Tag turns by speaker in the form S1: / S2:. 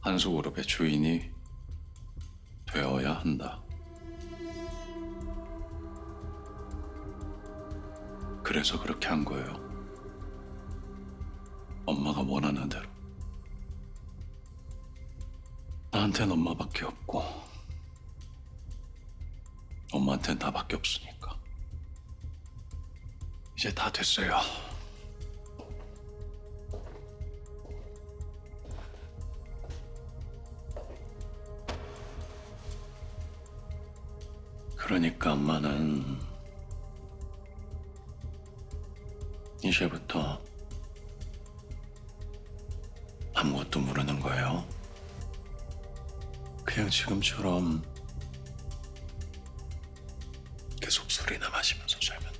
S1: 한수그룹의 주인이 되어야 한다. 그래서 그렇게 한 거예요. 엄마가 원하는 대로. 나한텐 엄마밖에 없고, 엄마한텐 나밖에 없으니까. 이제 다 됐어요. 그러니까 엄마는 이제부터 아무것도 모르는 거예요. 그냥 지금처럼 계속 소리나 마시면서 살면 돼.